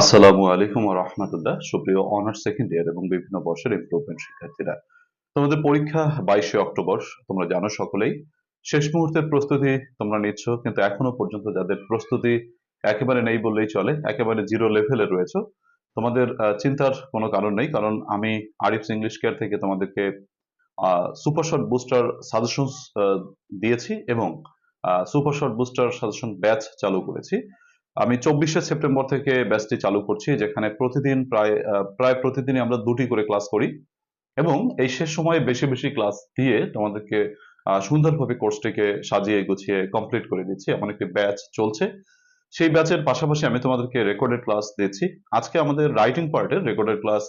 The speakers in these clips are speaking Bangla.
আসসালামু আলাইকুম রহমতুল্লাহ। সুপ্রিয় অনার্স সেকেন্ড ইয়ার এবং বিভিন্ন বর্ষের ইমপ্রুভমেন্ট শিক্ষার্থীরা, তোমাদের পরীক্ষা বাইশে অক্টোবর, তোমরা জানো সকলেই, শেষ মুহূর্তের প্রস্তুতি তোমরা নিচ্ছ, কিন্তু এখনও পর্যন্ত যাদের প্রস্তুতি একেবারে নেই বললেই চলে, একেবারে জিরো লেভেলে রয়েছে, তোমাদের চিন্তার কোনো কারণ নেই, কারণ আমি আরিফস ইংলিশ কেয়ার থেকে তোমাদেরকে সুপার শর্ট বুস্টার সাজেশনস দিয়েছি এবং super short booster suggestion batch চালু করেছি। আমি চব্বিশে সেপ্টেম্বর থেকে ব্যাচটি চালু করছি, যেখানে প্রতিদিন প্রায় প্রায় প্রতিদিনই আমরা দুটি করে ক্লাস করি এবং এই শেষ সময়ে বেশি বেশি ক্লাস দিয়ে তোমাদেরকে সুন্দরভাবে কোর্সটিকে সাজিয়ে গুছিয়ে কমপ্লিট করে দিচ্ছি। এমন একটি ব্যাচ চলছে। সেই ব্যাচের পাশাপাশি আমি তোমাদেরকে রেকর্ডেড ক্লাস দিচ্ছি। আজকে আমাদের রাইটিং পার্টের রেকর্ডেড ক্লাস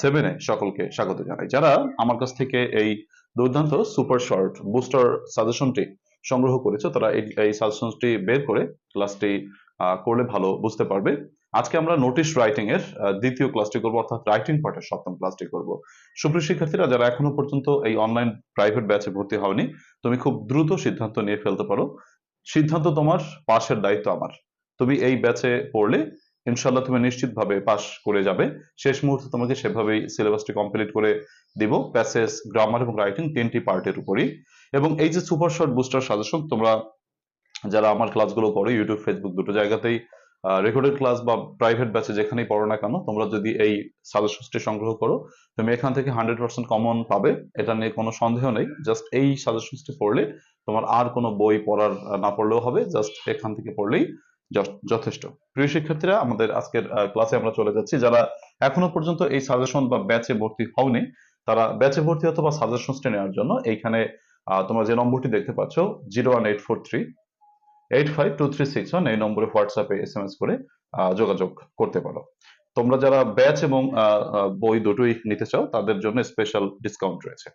সেভেনে সকলকে স্বাগত জানাই। যারা আমার কাছ থেকে এই দুর্দান্ত সুপার শর্ট বুস্টার সাজেশনটি সংগ্রহ করেছে, তারা এই সাজেশনটি বের করে ক্লাসটি করলে ভালো, বুঝতে পারবে। আজকে আমরা নোটিশ রাইটিং এর দ্বিতীয় ক্লাসটি করব, অর্থাৎ রাইটিং পার্টের সপ্তম ক্লাসটি করব। সুপ্রিয় শিক্ষার্থীরা, যারা এখনও পর্যন্ত এই অনলাইন প্রাইভেট ব্যাচে ভর্তি হওনি, তুমি খুব দ্রুত সিদ্ধান্ত নিয়ে ফেলতে পারো। সিদ্ধান্ত তোমার পাশের দায়িত্ব আমার। তুমি এই ব্যাচে পড়লে ইনশাল্লাহ তুমি নিশ্চিতভাবে পাশ করে যাবে। শেষ মুহূর্তে তোমাকে সেভাবেই সিলেবাসটি কমপ্লিট করে দিব। প্যাসেজ গ্রামার এবং রাইটিং তিনটি পার্টের উপরই। এবং এই যে সুপার শর্ট বুস্টার সাজেশন তোমরা যারা আমার ক্লাসগুলো করো ইউটিউব ফেসবুক দুটো জায়গাতেই রেকর্ডেড ক্লাস বা প্রাইভেট ব্যাচে যেখানেই পড়ো না কেন, তোমরা যদি এই সাজেশনসটি সংগ্রহ করো, তুমি এখান থেকে হান্ড্রেড পার্সেন্ট কমন পাবে, এটা নিয়ে কোনো সন্দেহ নেই। জাস্ট এই সাজেশনসটি পড়লে তোমার আর কোনো বই পড়ার না পড়লেও হবে জাস্ট এখান থেকে পড়লেই যথেষ্ট। প্রিয় শিক্ষার্থীরা, আমাদের আজকের ক্লাসে আমরা চলে যাচ্ছি। যারা এখনও পর্যন্ত এই সাজেশন বা ব্যাচে ভর্তি হওনি, তারা ব্যাচে ভর্তি অথবা সাজেশনসটি নেওয়ার জন্য এইখানে তোমরা যে নম্বরটি দেখতে পাচ্ছ zero one eight four three eight five two three six one এই নম্বরে হোয়াটসঅ্যাপে এস এম এস করে যোগাযোগ করতে পারো। তোমরা যারা ব্যাচ এবং বই দুটোই নিতে চাও, তাদের জন্য স্পেশাল ডিসকাউন্ট রয়েছে।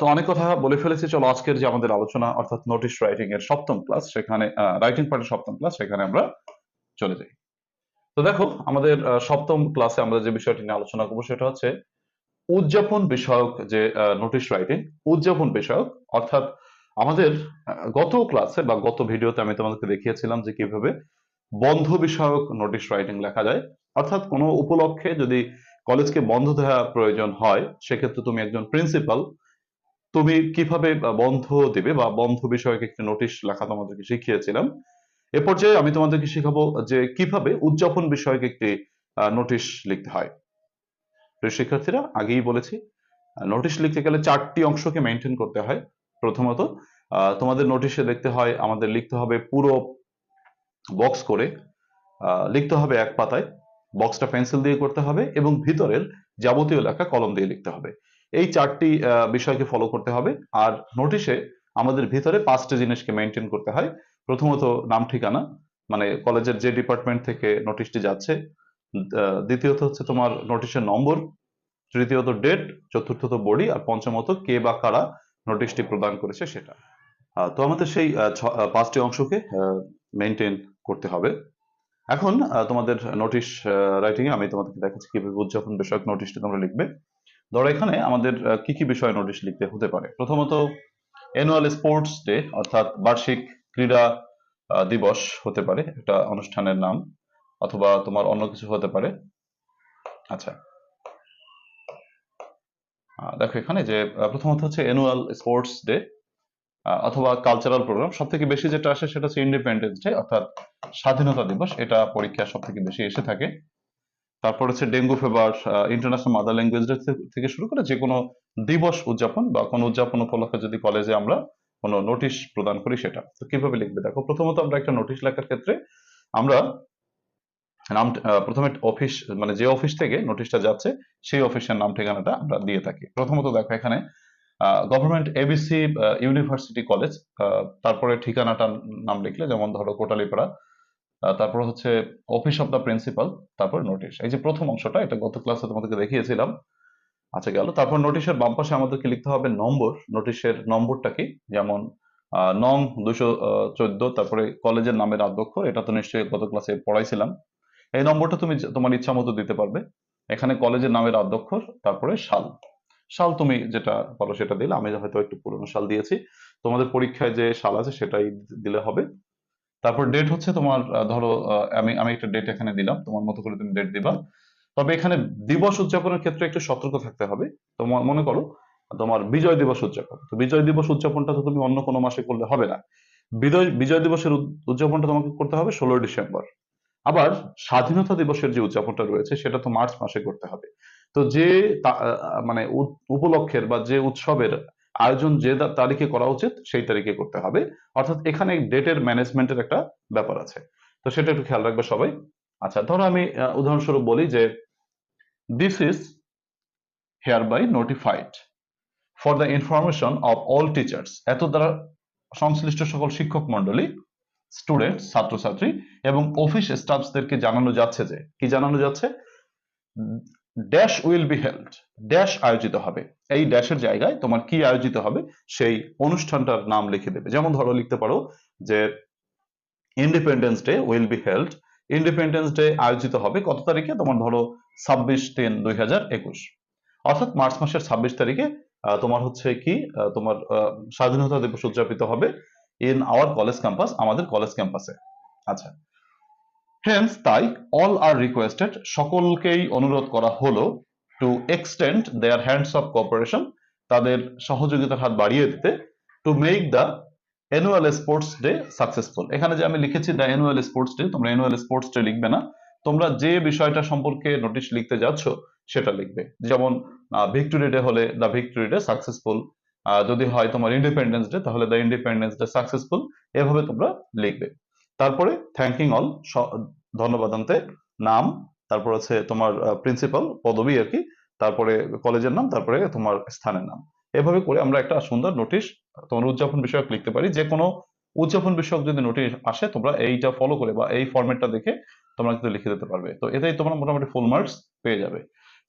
তো অনেক কথা বলে ফেলেছি। চলো, আজকের যে আমাদের আলোচনা, অর্থাৎ নোটিশ রাইটিং এর সপ্তম ক্লাস সেখানে রাইটিং পার্টের সপ্তম ক্লাস সেখানে আমরা চলে যাই। তো দেখো, আমাদের সপ্তম ক্লাসে আমরা যে বিষয়টি নিয়ে আলোচনা করব, সেটা হচ্ছে উদযাপন বিষয়ক যে নোটিশ রাইটিং উদযাপন বিষয়ক, অর্থাৎ আমাদের গত ক্লাসে বা গত ভিডিওতে আমি তোমাদেরকে দেখিয়েছিলাম যে কীভাবে বন্ধ বিষয়ক নোটিশ রাইটিং লেখা যায়। অর্থাৎ কোনো উপলক্ষে যদি কলেজকে বন্ধ দেওয়া প্রয়োজন হয়, সেক্ষেত্রে তুমি একজন প্রিন্সিপাল তুমি কীভাবে বন্ধ দিবে বা বন্ধ বিষয়ক একটি নোটিশ লেখা তোমাদেরকে শিখিয়েছিলাম। এ পর্যায়ে আমি তোমাদেরকে শেখাবো যে কীভাবে উদযাপন বিষয়ক একটি নোটিশ লিখতে হয়। প্রিয় শিক্ষার্থীরা, আগেই বলেছি নোটিশ লিখতে গেলে চারটি অংশকে মেনটেন করতে হয়। প্রথমত তোমাদের নোটিশে দেখতে হয়, আমাদের লিখতে হবে পুরো বক্স করে লিখতে হবে এক পাতায়। বক্সটা পেন্সিল দিয়ে করতে হবে এবং ভিতরের যাবতীয় লেখা কলম দিয়ে লিখতে হবে। এই চারটি বিষয়কে ফলো করতে হবে। আর নোটিশে আমাদের ভিতরে পাঁচটি জিনিসকে মেনটেন করতে হয়। প্রথমত নাম, ঠিকানা মানে কলেজের যে ডিপার্টমেন্ট থেকে নোটিশটি যাচ্ছে। দ্বিতীয়ত হচ্ছে তোমার নোটিশের নম্বর, তৃতীয়ত ডেট চতুর্থত বডি, আর পঞ্চমত কে বা কারা নোটিশটি প্রদান করেছে সেটা। তো আমাদের সেই পাঁচটি অংশকে মেনটেন করতে হবে। এখন তোমাদের নোটিশ রাইটিং এ আমি তোমাদেরকে দেখাচ্ছি কীভাবে উদযাপন বিষয়ক নোটিশটি তোমরা লিখবে। ধরো এখানে আমাদের কি কি বিষয়ে নোটিশ লিখতে হতে পারে। প্রথমত অ্যানুয়াল স্পোর্টস ডে অর্থাৎ বার্ষিক ক্রীড়া দিবস হতে পারে। একটা অনুষ্ঠানের নাম, অথবা তোমার অন্য কিছু হতে পারে। আচ্ছা দেখো এখানে যে প্রথমত হচ্ছে অ্যানুয়াল স্পোর্টস ডে অথবা কালচারাল প্রোগ্রাম সব থেকে বেশি যেটা আসে সেটা হচ্ছে ইন্ডিপেন্ডেন্স ডে অর্থাৎ স্বাধীনতা দিবস। এটা পরীক্ষা সব থেকে বেশি এসে থাকে। তারপর হচ্ছে dengue fever international mother language day থেকে শুরু করে যে কোনো দিবস উদযাপন বা কোনো উদযাপন উপলক্ষে যদি কলেজে আমরা কোনো নোটিশ প্রদান করি সেটা। তো কীভাবে লিখবে? দেখো, প্রথমত আমরা একটা নোটিশ লেখার ক্ষেত্রে আমরা নাম আহ, প্রথমে অফিস মানে যে অফিস থেকে নোটিশটা যাচ্ছে সেই অফিসের নাম ঠিকানাটা আমরা দিয়ে থাকি। প্রথমত দেখো এখানে গভর্নমেন্ট এবিসি ইউনিভার্সিটি কলেজ তারপরে ঠিকানাটা নাম লিখলে যেমন ধরো কোটালিপাড়া তারপর হচ্ছে অফিস অফ দ্য প্রিন্সিপাল তারপর নোটিশ এই যে প্রথম অংশটা এটা গত ক্লাসে তোমাদেরকে দেখিয়েছিলাম আচ্ছা গেল। তারপর নোটিশের বাম পাশে আমাদেরকে লিখতে হবে নম্বর। নোটিশের নম্বরটা কি? যেমন নং দুশো চোদ্দ তারপরে কলেজের নামের আদ্যক্ষর এটা তো নিশ্চয়ই গত ক্লাসে পড়াইছিলাম। এই নম্বরটা তুমি তোমার ইচ্ছা মতো দিতে পারবে। এখানে কলেজের নামের আদ্যক্ষর তারপরে সাল। সাল তুমি যেটা বলো সেটা দিলে, আমি হয়তো একটু পুরনো সাল দিয়েছি। তোমাদের পরীক্ষায় যে সাল আছে সেটাই দিলে হবে। তারপর ডেট হচ্ছে তোমার ধরো আমি আমি একটা ডেট এখানে দিলাম, তোমার মতো করে তুমি ডেট দিবা। তবে এখানে দিবস উদযাপনের ক্ষেত্রে একটু সতর্ক থাকতে হবে। তোমার মনে করো, তোমার বিজয় দিবস উদযাপন। তো বিজয় দিবস উদযাপনটা তো তুমি অন্য কোনো মাসে করলে হবে না। বিজয় বিজয় দিবসের উদযাপনটা তোমাকে করতে হবে ষোলোই ডিসেম্বর। আবার স্বাধীনতা দিবসের যে উদযাপনটা রয়েছে, সেটা তো মার্চ মাসে করতে হবে। তো যে মানে উপলক্ষের বা যে উৎসবের আয়োজন যে তারিখে করা উচিত, সেই তারিখে করতে হবে। অর্থাৎ এখানে ডেটের ম্যানেজমেন্টের একটা ব্যাপার আছে। তো সেটা একটু খেয়াল রাখবে সবাই। আচ্ছা ধরো আমি উদাহরণস্বরূপ বলি যে this is hereby notified for the information of all teachers এত দ্বারা সংশ্লিষ্ট সকল শিক্ষক মন্ডলী স্টুডেন্ট ছাত্রছাত্রী এবং অফিস স্টাফদেরকে জানানো যাচ্ছে যে, কি জানানো যাচ্ছে? Dash will be held dash আয়োজিত হবে। এই ড্যাশের জায়গায় তোমার কি আয়োজিত হবে? সেই অনুষ্ঠানটার নাম লিখে দেবে। যেমন ধরো, লিখতে পারো যে independence day will be held independence day আয়োজিত হবে কত তারিখে? তোমার ধরো ছাব্বিশ তিন দুই হাজার একুশ। অর্থাৎ মার্চ মাসের ছাব্বিশ তারিখে তোমার হচ্ছে কি তোমার স্বাধীনতা দিবস উদযাপিত হবে। ইন আওয়ার কলেজ ক্যাম্পাস আমাদের কলেজ ক্যাম্পাসে আচ্ছা। হেন্স তাই অল আর রিকোয়েস্টেড সকলকেই অনুরোধ করা হলো to extend their hands of cooperation তাদের সহযোগিতার হাত বাড়িয়ে দিতে to make the annual sports day successful এখানে যে আমি লিখেছি দ্য অ্যানুয়াল স্পোর্টস ডে তোমরা অ্যানুয়াল স্পোর্টস ডে লিখবে না। তোমরা যে বিষয়টা সম্পর্কে নোটিশ লিখতে যাচ্ছ, সেটা লিখবে। যেমন ভিক্টোরি ডে হলে দ্য ভিক্টোরি ডে সাকসেসফুল যদি হয় তোমার ইন্ডিপেন্ডেন্স ডে তাহলে দ্য ইন্ডিপেন্ডেন্স ডে সাকসেসফুল এভাবে তোমরা লিখবে। তারপরে থ্যাংকিং অল ধন্যবাদান্তে নাম, তারপর হচ্ছে তোমার প্রিন্সিপাল পদবি আর কি, তারপরে কলেজের নাম, তারপরে তোমার স্থানের নাম। এভাবে করে আমরা একটা সুন্দর নোটিশ তোমার উদযাপন বিষয়ক লিখতে পারি। যে কোনো উদযাপন বিষয়ক যদি নোটিশ আসে, তোমরা এইটা ফলো করে বা এই ফরম্যাটটা দেখে তোমরা কিন্তু লিখে দিতে পারবে। তো এতেই তোমরা মোটামুটি ফুল মার্কস পেয়ে যাবে।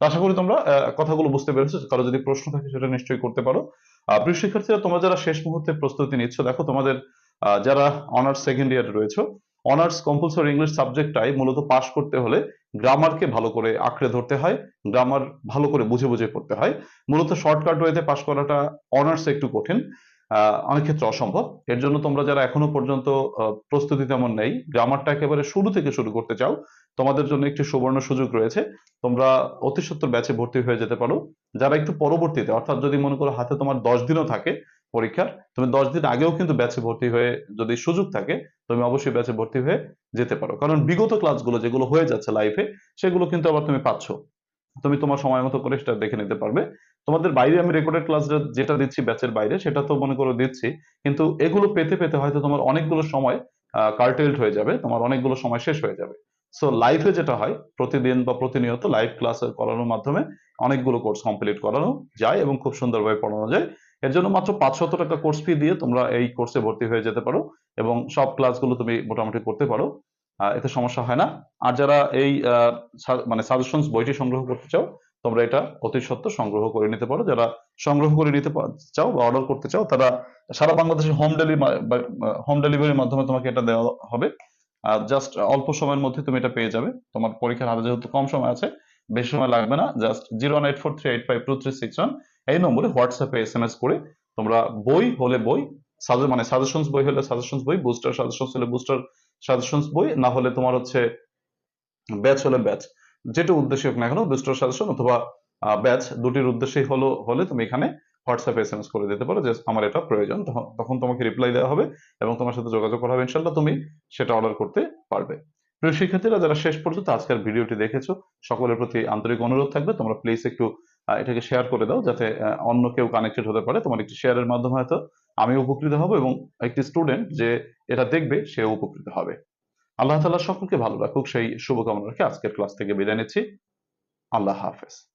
আশা করি তোমরা কথাগুলো বুঝতে পেরেছ। কারও যদি প্রশ্ন থাকে সেটা নিশ্চয়ই করতে পারো। প্রিয় শিক্ষার্থীরা, তোমরা যারা শেষ মুহূর্তে প্রস্তুতি নিচ্ছ, দেখো তোমাদের যারা অনার্স সেকেন্ড ইয়ারে রয়েছে অনার্স কম্পালসরি ইংলিশ সাবজেক্টটাই মূলত পাশ করতে হলে গ্রামারকে ভালো করে আঁকড়ে ধরতে হয় গ্রামার ভালো করে বুঝে বুঝে পড়তে হয়। মূলত শর্টকাট ওয়েতে পাশ করাটা অনার্স একটু কঠিন। অনেক ক্ষেত্রে অসম্ভব। এর জন্য তোমরা যারা এখনও পর্যন্ত প্রস্তুতি তেমন নেই, গ্রামারটা একেবারে শুরু থেকে শুরু করতে চাও, তোমাদের জন্য একটি সুবর্ণ সুযোগ রয়েছে। তোমরা অতি সত্তর ব্যাচে ভর্তি হয়ে যেতে পারো। যারা একটু পরবর্তীতে, অর্থাৎ যদি মনে করো হাতে তোমার দশ দিনও থাকে পরীক্ষার, তুমি দশ দিন আগেও কিন্তু ব্যাচে ভর্তি হয়ে যদি সুযোগ থাকে, তুমি অবশ্যই ব্যাচে ভর্তি হয়ে যেতে পারো। কারণ বিগত ক্লাসগুলো যেগুলো হয়ে যাচ্ছে লাইভে সেগুলো কিন্তু আবার তুমি পাচ্ছ। তুমি তোমার সময় মতো করে সেটা দেখে নিতে পারবে। তোমাদের বাইরে আমি রেকর্ডেড ক্লাস যেটা দিচ্ছি ব্যাচের বাইরে, সেটা তো মনে করো দিচ্ছি। কিন্তু এগুলো পেতে পেতে হয়তো তোমার অনেকগুলো সময় কার্টেলড হয়ে যাবে, তোমার অনেকগুলো সময় শেষ হয়ে যাবে। সো লাইফে যেটা হয়, প্রতিদিন বা প্রতিনিয়ত লাইভ ক্লাস করানোর মাধ্যমে অনেকগুলো কোর্স কমপ্লিট করানো যায় এবং খুব সুন্দরভাবে পড়ানো যায়। এর জন্য মাত্র পাঁচশত টাকা কোর্স ফি দিয়ে তোমরা এই কোর্সে ভর্তি হয়ে যেতে পারো এবং সব ক্লাসগুলো তুমি মোটামুটি করতে পারো। এতে সমস্যা হয় না। আর যারা এই মানে সাজেশনস বইটি সংগ্রহ করতে চাও তোমরা এটা অতি সত্ত্বর সংগ্রহ করে নিতে পারো। যারা সংগ্রহ করে নিতে চাও বা অর্ডার করতে চাও, তারা সারা বাংলাদেশে হোম ডেলিভারি হোম ডেলিভারির মাধ্যমে তোমাকে এটা দেওয়া হবে। আর জাস্ট অল্প সময়ের মধ্যে তুমি এটা পেয়ে যাবে। তোমার পরীক্ষার হাতে যেহেতু কম সময় আছে, বেশি সময় লাগবে না। Just zero one eight four three eight five two three six one এই নম্বরে হোয়াটসঅ্যাপে এস এম এস করে তোমরা বই হলে বই মানে সাজেশনস বই হলে সাজেশনস বই বুস্টার সাজেশনস হলে বুস্টার সাজেশনস বই, না হলে তোমার হচ্ছে ব্যাচ হলে ব্যাচ যেটা উদ্দেশ্যে হোক না কেন বুস্টার সাজেশন অথবা ব্যাচ দুটির উদ্দেশ্যেই হলো, হলে তুমি এখানে হোয়াটসঅ্যাপে এস এম এস করে দিতে পারো যে আমার এটা প্রয়োজন। তখন তোমাকে রিপ্লাই দেওয়া হবে এবং তোমার সাথে যোগাযোগ করা হবে। ইনশাল্লাহ তুমি সেটা অর্ডার করতে পারবে। প্রিয় শিক্ষার্থীরা, যারা শেষ পর্যন্ত আজকের ভিডিওটি দেখেছ, সকলের প্রতি আন্তরিক অনুরোধ থাকবে। তোমরা প্লিজ একটু এটাকে শেয়ার করে দাও যাতে অন্য কেউ কানেক্টেড হতে পারে। তোমার একটি শেয়ারের মাধ্যমে হয়তো আমি উপকৃত হব এবং একটি স্টুডেন্ট যে এটা দেখবে সে উপকৃত হবে। আল্লাহ তালা সকলকে ভালো রাখুক। সেই শুভকামনা রেখে আজকের ক্লাস থেকে বিদায় নিচ্ছি। আল্লাহ হাফেজ।